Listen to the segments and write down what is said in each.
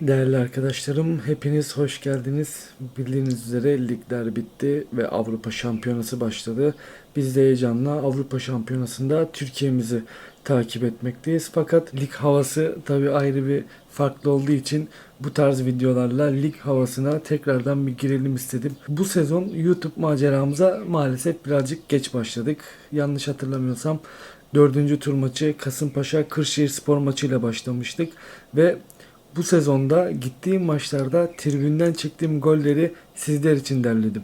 Değerli arkadaşlarım, hepiniz hoş geldiniz. Bildiğiniz üzere ligler bitti ve Avrupa Şampiyonası başladı. Biz de heyecanla Avrupa Şampiyonası'nda Türkiye'mizi takip etmekteyiz. Fakat lig havası tabii ayrı bir farklı olduğu için bu tarz videolarla lig havasına tekrardan bir girelim istedim. Bu sezon YouTube maceramıza maalesef birazcık geç başladık. Yanlış hatırlamıyorsam dördüncü tur maçı Kasımpaşa Kırşehir Spor maçıyla başlamıştık ve bu sezonda gittiğim maçlarda tribünden çektiğim golleri sizler için derledim.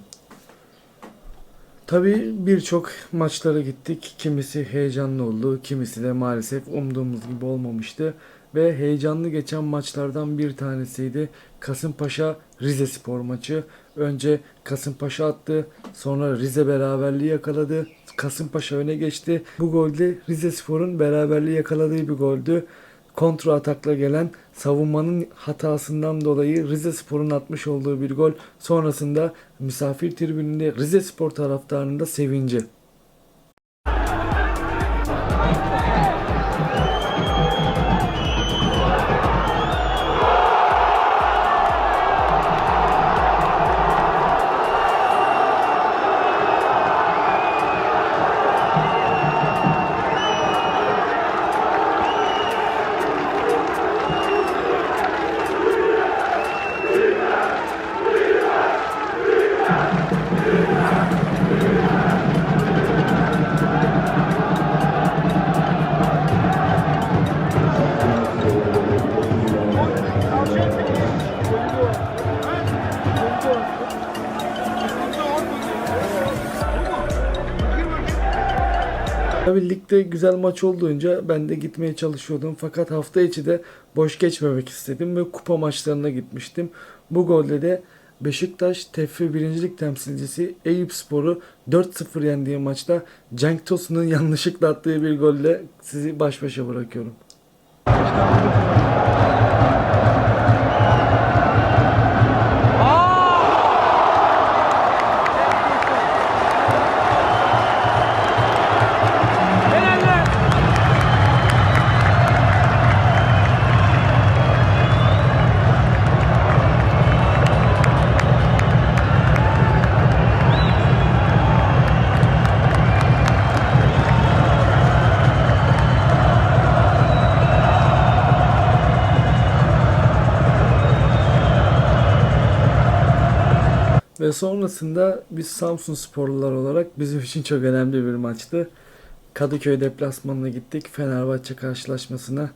Tabii birçok maçlara gittik. Kimisi heyecanlı oldu, kimisi de maalesef umduğumuz gibi olmamıştı. Ve heyecanlı geçen maçlardan bir tanesiydi Kasımpaşa Rize Spor maçı. Önce Kasımpaşa attı, sonra Rize beraberliği yakaladı. Kasımpaşa öne geçti. Bu golde Rize Spor'un beraberliği yakaladığı bir goldü kontra atakla gelen savunmanın hatasından dolayı Rize Spor'un atmış olduğu bir gol sonrasında misafir tribününde Rize Spor taraftarının da sevinci. Tabii ligde güzel maç olduğunca ben de gitmeye çalışıyordum. Fakat hafta içi de boş geçmemek istedim ve kupa maçlarına gitmiştim. Bu golde de Beşiktaş TFF 1. Lig temsilcisi Eyüp Spor'u 4-0 yendiği maçta Cenk Tosun'un yanlışlıkla attığı bir golle sizi baş başa bırakıyorum. Ve sonrasında biz Samsun sporlular olarak bizim için çok önemli bir maçtı. Kadıköy deplasmanına gittik Fenerbahçe karşılaşmasına.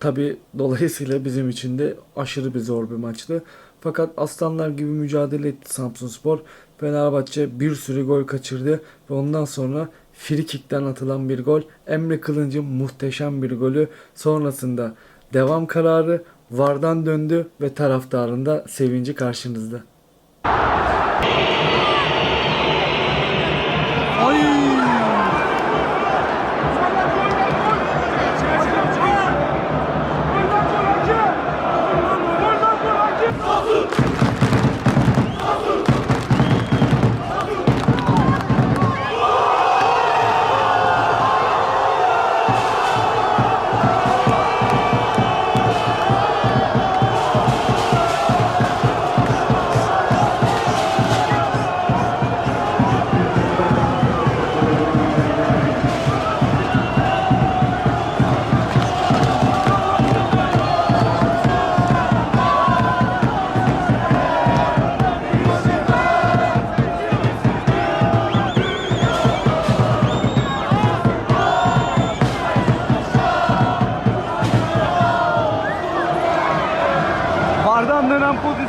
Tabi dolayısıyla bizim için de aşırı bir zor bir maçtı. Fakat aslanlar gibi mücadele etti Samsun Spor. Fenerbahçe bir sürü gol kaçırdı ve ondan sonra frikikten atılan bir gol. Emre Kılınç'ın muhteşem bir golü. Sonrasında devam kararı Vardan döndü ve taraftarın da sevinci karşınızda.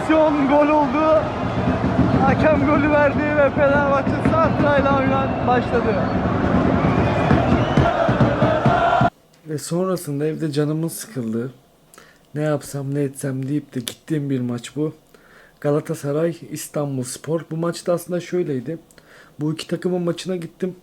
Pozisyon gol oldu. Hakem golü verdi ve Fenerbahçe sağ sırayla oynan başladı. Ve sonrasında evde canımın sıkıldı. Ne yapsam ne etsem deyip de gittiğim bir maç bu. Galatasaray İstanbul Spor. Bu maçta aslında şöyleydi. Bu iki takımın maçına gittim.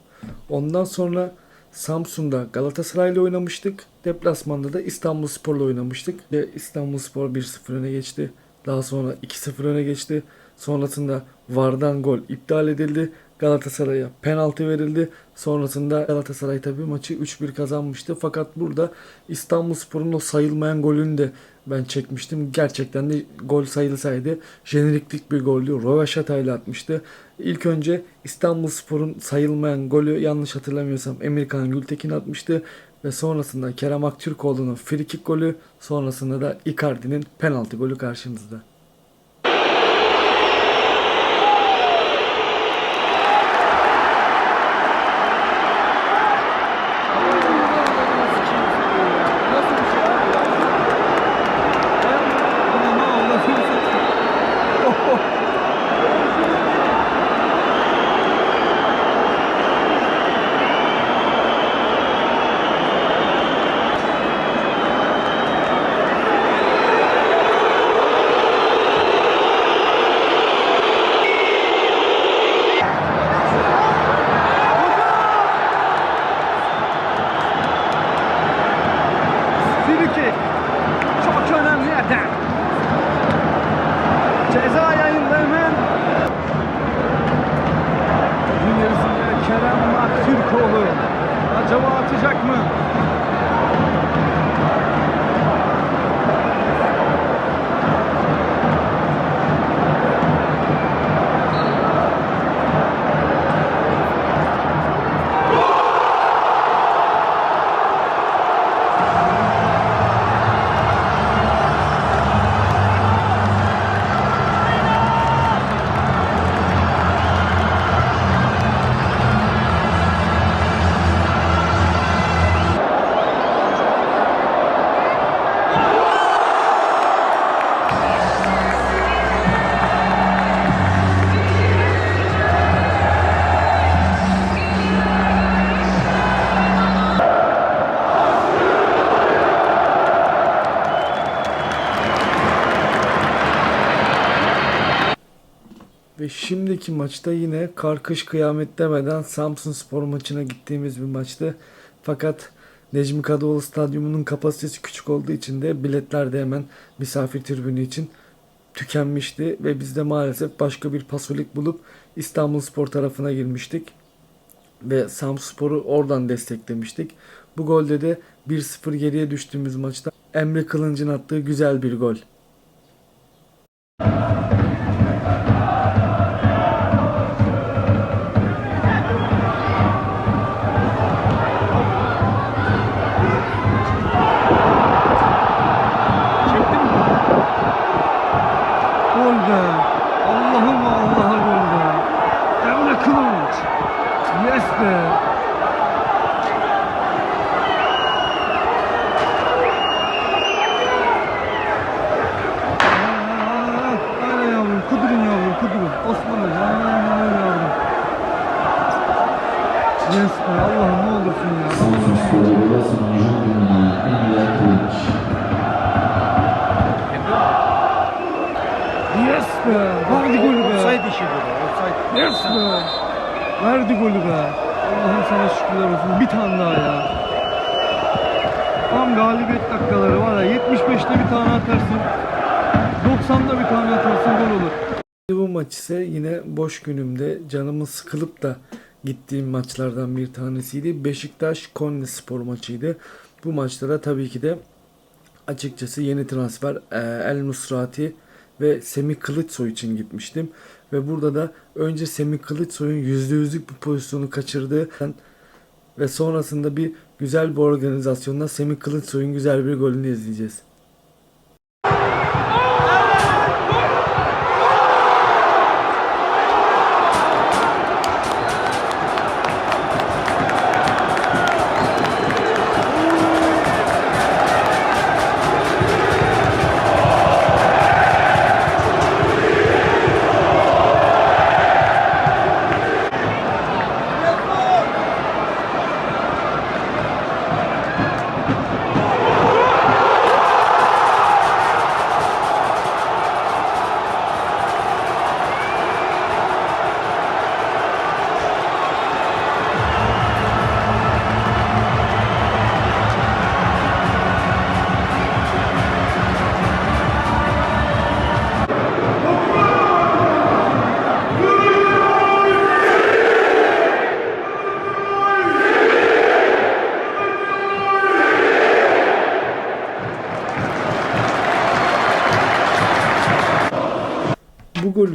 Ondan sonra Samsun'da Galatasaray'la oynamıştık. Deplasmanda da İstanbul Spor'la oynamıştık. Ve İstanbul Spor 1-0 öne geçti. Daha sonra 2-0 öne geçti. Sonrasında Vardan gol iptal edildi. Galatasaray'a penaltı verildi. Sonrasında Galatasaray tabii maçı 3-1 kazanmıştı. Fakat burada İstanbulspor'un o sayılmayan golünü de ben çekmiştim. Gerçekten de gol sayılsaydı jeneriklik bir goldü. Röveşata ile atmıştı. İlk önce İstanbulspor'un sayılmayan golü yanlış hatırlamıyorsam Emirkan Gültekin atmıştı. Ve sonrasında Kerem Aktürkoğlu'nun frikik golü sonrasında da Icardi'nin penaltı golü karşımızda. Atacak mı? Ve şimdiki maçta yine kar kış kıyamet demeden Samsun Spor maçına gittiğimiz bir maçtı. Fakat Necmi Kadıoğlu Stadyumu'nun kapasitesi küçük olduğu için de biletler de hemen misafir tribünü için tükenmişti. Ve biz de maalesef başka bir pasolik bulup İstanbul Spor tarafına girmiştik. Ve Samspor'u oradan desteklemiştik. Bu golde de 1-0 geriye düştüğümüz maçta Emre Kılınç'ın attığı güzel bir gol. Golü be. Allah'ım sana şükürler olsun. Bir tane daha ya. Tam galibiyet dakikaları var ya. 75'te bir tane atarsın. 90'da bir tane atarsın gol olur. Bu maç ise yine boş günümde canımın sıkılıp da gittiğim maçlardan bir tanesiydi. Beşiktaş Konya Spor maçıydı. Bu maçta da tabii ki de açıkçası yeni transfer e, El Nusrati ve Semih Kılıçsoy için gitmiştim. Ve burada da önce Semih Kılıçsoy'un %100'lük bir pozisyonu kaçırdığı ve sonrasında bir güzel bir organizasyonda Semih Kılıçsoy'un güzel bir golünü izleyeceğiz.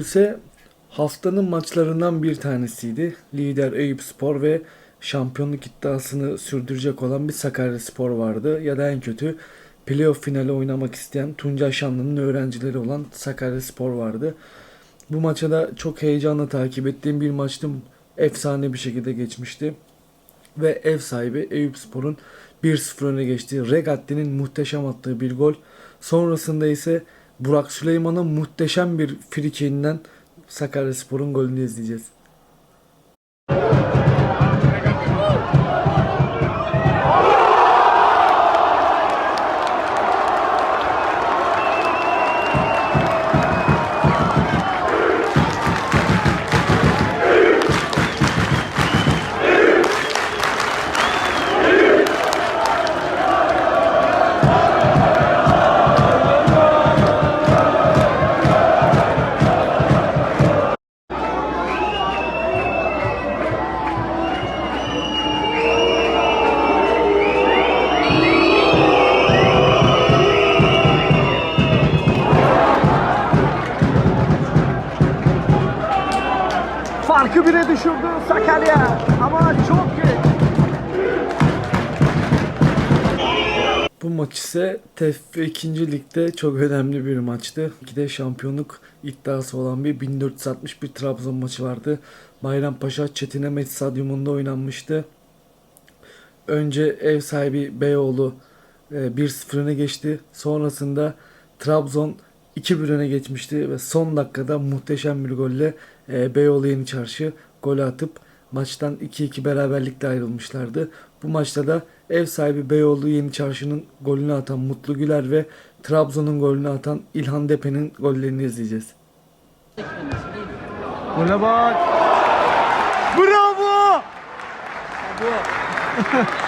İse haftanın maçlarından bir tanesiydi. Lider Eyüp Spor ve şampiyonluk iddiasını sürdürecek olan bir Sakarya Spor vardı. Ya da en kötü playoff finali oynamak isteyen Tuncay Şanlı'nın öğrencileri olan Sakarya Spor vardı. Bu maça da çok heyecanla takip ettiğim bir maçtı. Efsane bir şekilde geçmişti. Ve ev sahibi Eyüp Spor'un 1-0 öne geçtiği Regatti'nin muhteşem attığı bir gol. Sonrasında ise Burak Süleyman'ın muhteşem bir frikiğinden Sakaryaspor'un golünü izleyeceğiz. Farkı bire düşürdü Sakarya ama çok. Bu maç ise TEF 2. Lig'de çok önemli bir maçtı. İkide şampiyonluk iddiası olan bir 1461 Trabzon maçı vardı. Bayrampaşa Çetinemet Stadyumunda oynanmıştı. Önce ev sahibi Beyoğlu e, 1-0 öne geçti. Sonrasında Trabzon 2-1 öne geçmişti ve son dakikada muhteşem bir golle e, Beyoğlu Yeni Çarşı golü atıp maçtan 2-2 beraberlikle ayrılmışlardı. Bu maçta da ev sahibi Beyoğlu Yeni Çarşı'nın golünü atan Mutlu Güler ve Trabzon'un golünü atan İlhan Depe'nin gollerini izleyeceğiz. Gole bak. Bravo. Aha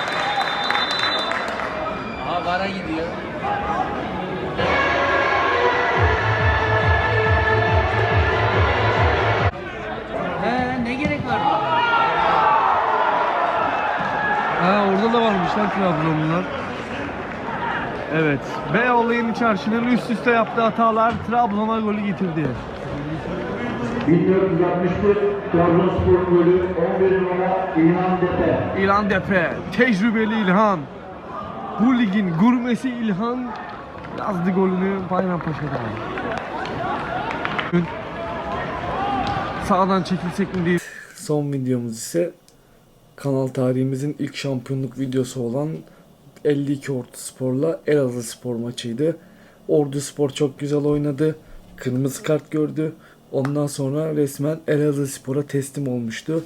Evet. Beyoğlu Yeni Çarşı'nın üst üste yaptığı hatalar Trabzon'a golü getirdi. 1461 Trabzonspor golü 11 numara İlhan Depe. İlhan Depe, tecrübeli İlhan. Bu ligin gurmesi İlhan yazdı golünü Bayrampaşa'da. Sağdan çekilsek mi değil? Son videomuz ise kanal tarihimizin ilk şampiyonluk videosu olan 52 Ordu Spor'la Elazığ Spor maçıydı. Ordu Spor çok güzel oynadı. Kırmızı kart gördü. Ondan sonra resmen Elazığ Spor'a teslim olmuştu.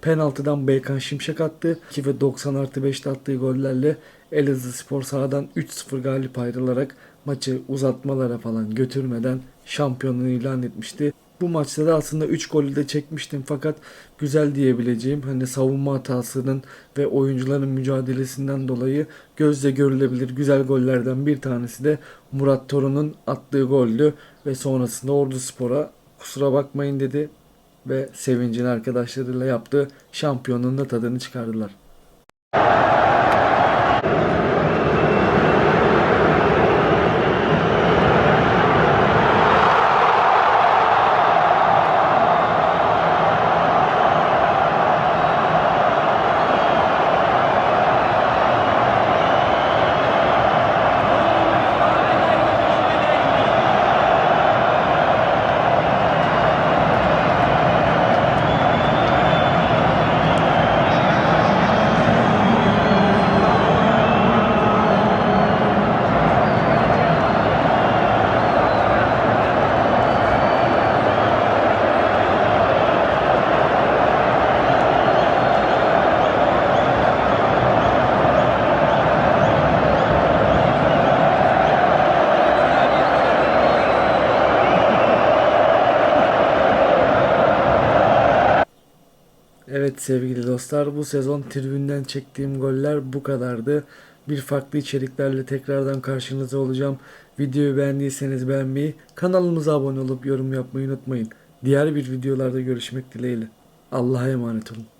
Penaltıdan Beykan Şimşek attı. 2 ve 90 artı 5'te attığı gollerle Elazığ Spor sahadan 3-0 galip ayrılarak maçı uzatmalara falan götürmeden şampiyonluğunu ilan etmişti. Bu maçta da aslında 3 golü de çekmiştim fakat güzel diyebileceğim hani savunma hatasının ve oyuncuların mücadelesinden dolayı gözle görülebilir güzel gollerden bir tanesi de Murat Torun'un attığı goldü ve sonrasında Ordu Spor'a kusura bakmayın dedi ve sevincini arkadaşlarıyla yaptı. Şampiyonluğun da tadını çıkardılar. Sevgili dostlar bu sezon tribünden çektiğim goller bu kadardı. Bir farklı içeriklerle tekrardan karşınızda olacağım. Videoyu beğendiyseniz beğenmeyi, kanalımıza abone olup yorum yapmayı unutmayın. Diğer bir videolarda görüşmek dileğiyle. Allah'a emanet olun.